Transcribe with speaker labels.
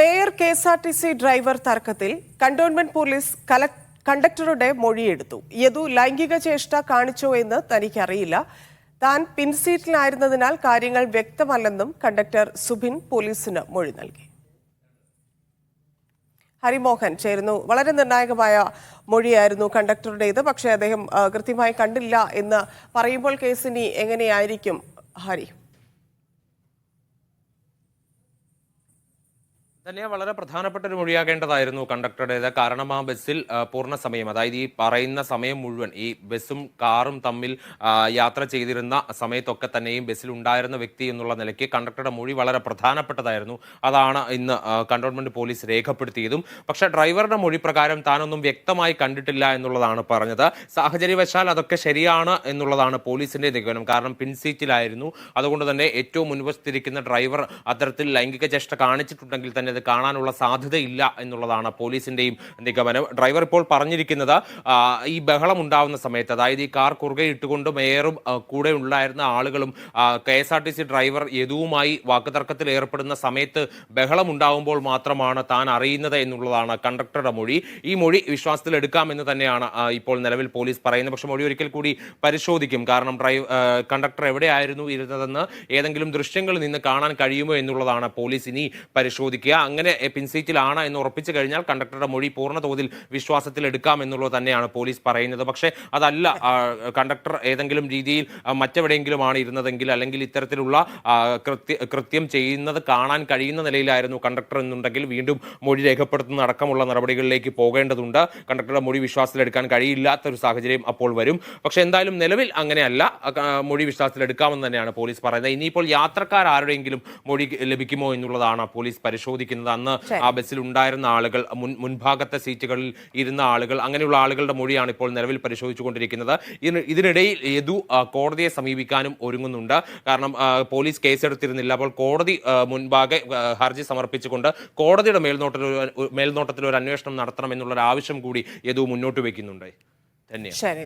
Speaker 1: Mayor K S R T C driver തർക്കത്തിൽ cantonment police കണ്ടക്ടറുടെ മൊഴിയെടുത്തു. യദു ലൈംഗിക ചേഷ്ട കാണിച്ചോ എന്ന് തനിക്കറിയില്ല. താൻ പിൻസീറ്റിലായിരുന്നതിനാൽ കാര്യങ്ങൾ വ്യക്തമല്ലെന്നും കണ്ടക്ടർ സുബിൻ പോലീസിന് മൊഴി നൽകി. ഹരിമോഹൻ ചേരുന്നു. വളരെ നിർണായകമായ മൊഴിയായിരുന്നു കണ്ടക്ടറുടേത്. പക്ഷേ അദ്ദേഹം കൃത്യമായി കണ്ടില്ല എന്ന് പറയുമ്പോൾ കേസിനി എങ്ങനെയായിരിക്കും? ഹരി.
Speaker 2: തന്നെ വളരെ പ്രധാനപ്പെട്ട ഒരു മൊഴിയാകേണ്ടതായിരുന്നു കണ്ടക്ടറുടേത്. കാരണം ആ ബസ്സിൽ പൂർണ സമയം അതായത് ഈ പറയുന്ന സമയം മുഴുവൻ ഈ ബസ്സും കാറും തമ്മിൽ യാത്ര ചെയ്തിരുന്ന സമയത്തൊക്കെ തന്നെയും ബസ്സിൽ ഉണ്ടായിരുന്ന വ്യക്തി എന്നുള്ള നിലയ്ക്ക് കണ്ടക്ടറുടെ മൊഴി വളരെ പ്രധാനപ്പെട്ടതായിരുന്നു. അതാണ് ഇന്ന് കണ്ടോൺമെന്റ് പോലീസ് രേഖപ്പെടുത്തിയതും. പക്ഷെ ഡ്രൈവറുടെ മൊഴി പ്രകാരം താനൊന്നും വ്യക്തമായി കണ്ടിട്ടില്ല എന്നുള്ളതാണ് പറഞ്ഞത്. സാഹചര്യവശാൽ അതൊക്കെ ശരിയാണ് എന്നുള്ളതാണ് പോലീസിന്റെ നിഗമനം. കാരണം പിൻസീറ്റിലായിരുന്നു അതുകൊണ്ട് തന്നെ ഏറ്റവും മുൻവശത്തിരിക്കുന്ന ഡ്രൈവർ അത്തരത്തിൽ ലൈംഗിക ചേഷ്ട കാണിച്ചിട്ടുണ്ടെങ്കിൽ തന്നെ അത് കാണാനുള്ള സാധ്യതയില്ല എന്നുള്ളതാണ് പോലീസിന്റെയും നിഗമനം. ഡ്രൈവർ ഇപ്പോൾ പറഞ്ഞിരിക്കുന്നത് ഈ ബഹളം ഉണ്ടാവുന്ന സമയത്ത് അതായത് ഈ കാർ കുറുകെ ഇട്ടുകൊണ്ട് മേയറും കൂടെ ഉണ്ടായിരുന്ന ആളുകളും K S R T C driver യദുവുമായി വാക്കുതർക്കത്തിൽ ഏർപ്പെടുന്ന സമയത്ത് ബഹളം ഉണ്ടാവുമ്പോൾ മാത്രമാണ് താൻ അറിയുന്നത് എന്നുള്ളതാണ് കണ്ടക്ടറുടെ മൊഴി. ഈ മൊഴി വിശ്വാസത്തിൽ എടുക്കാമെന്ന് തന്നെയാണ് ഇപ്പോൾ നിലവിൽ പോലീസ് പറയുന്നത്. പക്ഷേ മൊഴി ഒരിക്കൽ കൂടി പരിശോധിക്കും. കാരണം ഡ്രൈവ് കണ്ടക്ടർ എവിടെയായിരുന്നു ഇരുന്നതെന്ന് ഏതെങ്കിലും ദൃശ്യങ്ങളിൽ നിന്ന് കാണാൻ കഴിയുമോ എന്നുള്ളതാണ് പോലീസ് ഇനി പരിശോധിക്കുക. അങ്ങനെ പിൻസീറ്റിലാണ് എന്ന് ഉറപ്പിച്ചു കഴിഞ്ഞാൽ കണ്ടക്ടറുടെ മൊഴി പൂർണ തോതിൽ വിശ്വാസത്തിൽ എടുക്കാം എന്നുള്ളത് തന്നെയാണ് പോലീസ് പറയുന്നത്. പക്ഷേ അതല്ല കണ്ടക്ടർ ഏതെങ്കിലും രീതിയിൽ മറ്റെവിടെയെങ്കിലുമാണ് ഇരുന്നതെങ്കിൽ അല്ലെങ്കിൽ ഇത്തരത്തിലുള്ള കൃത്യ ചെയ്യുന്നത് കാണാൻ കഴിയുന്ന നിലയിലായിരുന്നു കണ്ടക്ടർ എന്നുണ്ടെങ്കിൽ വീണ്ടും മൊഴി രേഖപ്പെടുത്തുന്ന അടക്കമുള്ള നടപടികളിലേക്ക് പോകേണ്ടതുണ്ട്. കണ്ടക്ടറുടെ മൊഴി വിശ്വാസത്തിലെടുക്കാൻ കഴിയില്ലാത്ത ഒരു സാഹചര്യം അപ്പോൾ വരും. പക്ഷേ എന്തായാലും നിലവിൽ അങ്ങനെയല്ല മൊഴി വിശ്വാസത്തിലെടുക്കാമെന്ന് തന്നെയാണ് പോലീസ് പറയുന്നത്. ഇനിയിപ്പോൾ യാത്രക്കാർ ആരുടെയെങ്കിലും മൊഴി ലഭിക്കുമോ എന്നുള്ളതാണ് പോലീസ് പരിശോധിക്കുന്നത്. അന്ന് ആ ബസ്സിൽ ഉണ്ടായിരുന്ന ആളുകൾ മുൻ മുൻഭാഗത്തെ സീറ്റുകളിൽ ഇരുന്ന ആളുകൾ അങ്ങനെയുള്ള ആളുകളുടെ മൊഴിയാണ് ഇപ്പോൾ നിലവിൽ പരിശോധിച്ചുകൊണ്ടിരിക്കുന്നത്. ഇതിനിടയിൽ യദു കോടതിയെ സമീപിക്കാനും ഒരുങ്ങുന്നുണ്ട്. കാരണം പോലീസ് കേസെടുത്തിരുന്നില്ല. അപ്പോൾ കോടതി മുൻപാകെ ഹർജി സമർപ്പിച്ചുകൊണ്ട് കോടതിയുടെ മേൽനോട്ടത്തിൽ ഒരു- മേൽനോട്ടത്തിൽ ഒരു അന്വേഷണം നടത്തണം എന്നുള്ള ഒരു ആവശ്യം കൂടി യദു മുന്നോട്ട് വയ്ക്കുന്നുണ്ട്.
Speaker 1: ശരി.